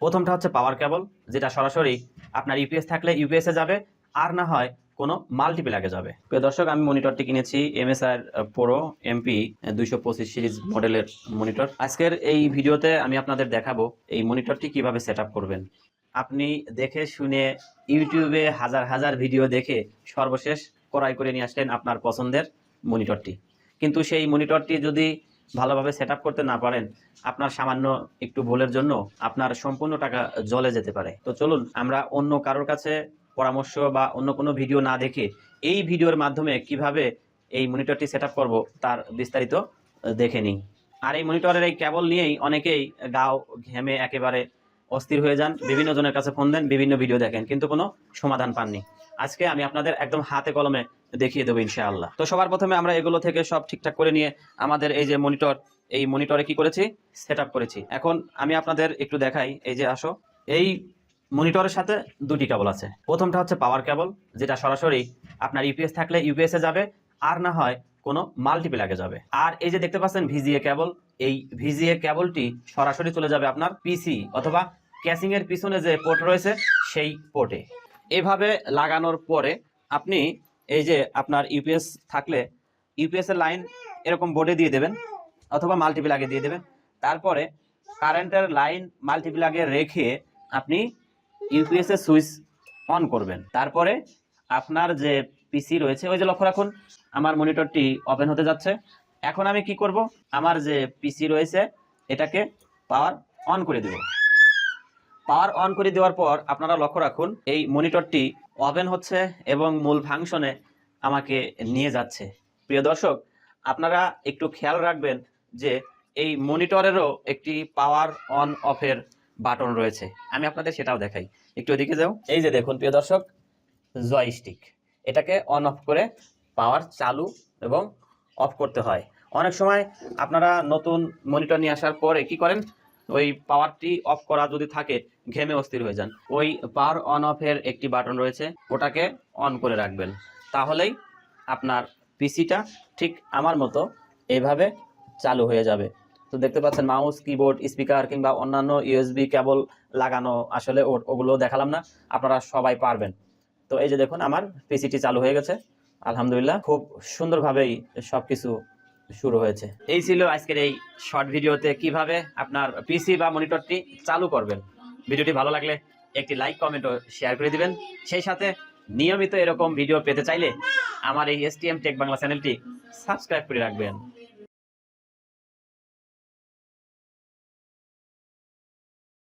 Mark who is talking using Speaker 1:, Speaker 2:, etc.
Speaker 1: প্রথমটা হচ্ছে পাওয়ার কেবল যেটা সরাসরি আপনার ইউপিএস থাকলে ইউপিএস যাবে, আর না হয় কোনো মাল্টিপ্লাগে যাবে। প্রিয় দর্শক, আমি মনিটরটি কিনেছি এমএসআর প্রো এমপি দুইশো পঁচিশ সিরিজ মডেলের মনিটর আজকের এই ভিডিওতে আমি আপনাদের দেখাবো এই মনিটরটি কীভাবে সেট করবেন। আপনি দেখে শুনে ইউটিউবে হাজার হাজার ভিডিও দেখে সর্বশেষ ক্রয় করে নিয়ে আসলেন আপনার পছন্দের মনিটরটি কিন্তু সেই মনিটরটি যদি ভালোভাবে সেট করতে না পারেন, আপনার সামান্য একটু ভুলের জন্য আপনার সম্পূর্ণ টাকা জলে যেতে পারে। তো চলুন, আমরা অন্য কারোর কাছে পরামর্শ বা অন্য কোনো ভিডিও না দেখে এই ভিডিওর মাধ্যমে কীভাবে এই মনিটরটি সেট আপ করব তার বিস্তারিত দেখে নিই। আর এই মনিটরের এই কেবল নিয়েই অনেকেই গাও ঘেমে একেবারে অস্থির হয়ে যান, বিভিন্ন জনের কাছে ফোন দেন, বিভিন্ন ভিডিও দেখেন, কিন্তু কোনো সমাধান পাননি। আজকে আমি আপনাদের একদম হাতে কলমে দেখিয়ে দেবো ইনশাআল্লাহ। তো সবার প্রথমে আমরা এগুলো থেকে সব ঠিকঠাক করে নিয়ে আমাদের এই যে মনিটর এই মনিটরে কি করেছি? সেট করেছি। এখন আমি আপনাদের একটু দেখাই, এই যে আসো। এই মনিটরের সাথে দুটি কেবল আছে। প্রথমটা হচ্ছে পাওয়ার কেবল যেটা সরাসরি আপনার ইউপিএস থাকলে ইউপিএস এ যাবে, আর না হয় কোনো মাল্টিপ্লাগে যাবে। আর এই যে দেখতে পাচ্ছেন ভিজিএ কেবল এই ভিজিএ কেবলটি সরাসরি চলে যাবে আপনার পিসি অথবা ক্যাসিং এর পিছনে যে পোর্ট রয়েছে, সেই পোর্টে এভাবে লাগানোর পরে আপনি এই যে আপনার ইউপিএস থাকলে ইউপিএস এর লাইন এরকম বোর্ডে দিয়ে দেবেন, অথবা মাল্টিপ্লাগে দিয়ে দেবেন। তারপরে কারেন্টের লাইন মাল্টিপ্লাগে রেখে আপনি ইউপিএস এর সুইচ অন করবেন। তারপরে আপনার যে পিসি রয়েছে, ওই যে লক্ষ্য রাখুন, আমার মনিটরটি ওপেন হতে যাচ্ছে। এখন আমি কি করব? আমার যে পিসি রয়েছে, এটাকে পাওয়ার অন করে দেব। পাওয়ার অন করে দেওয়ার পর আপনারা লক্ষ্য রাখুন, এই মনিটরটি ওপেন হচ্ছে এবং মূল ফাংশনে আমাকে নিয়ে যাচ্ছে। প্রিয় দর্শক, আপনারা একটু খেয়াল রাখবেন যে এই মনিটরেরও একটি পাওয়ার অন অফের বাটন রয়েছে। আমি আপনাদের সেটাও দেখাই। একটু এদিকে যাও। এই যে দেখুন, প্রিয় দর্শক জয়স্টিক এটাকে অন অফ করে পাওয়ার চালু এবং অফ করতে হয়। অনেক সময় আপনারা নতুন মনিটর নিয়ে আসার পরে কি করেন? ওই পাওয়ারটি অফ করা যদি থাকে, ঘেমে অস্থির হয়ে যান। ওই পাওয়ার অন অফের একটি বাটন রয়েছে, ওটাকে অন করে রাখবেন। তাহলেই আপনার পিসিটা ঠিক আমার মতো এইভাবে চালু হয়ে যাবে। তো দেখতে পাচ্ছেন মাউস কিবোর্ড স্পিকার কিংবা অন্যান্য ইউএসবি কেবল লাগানো আসলে ওগুলো দেখালাম না, আপনারা সবাই পারবেন। তো এই যে দেখুন, আমার পিসিটি চালু হয়ে গেছে। আলহামদুলিল্লাহ, খুব সুন্দরভাবেই সবকিছু শুরু হয়েছে। এই ছিল আজকের এই শর্ট ভিডিওতে কীভাবে আপনার পিসি বা মনিটরটি চালু করবেন। ভিডিওটি ভালো লাগলে একটি লাইক কমেন্ট ও শেয়ার করে দিবেন। সেই সাথে নিয়মিত এরকম ভিডিও পেতে চাইলে আমার এই S T M tech Bangla চ্যানেলটি সাবস্ক্রাইব করে রাখবেন।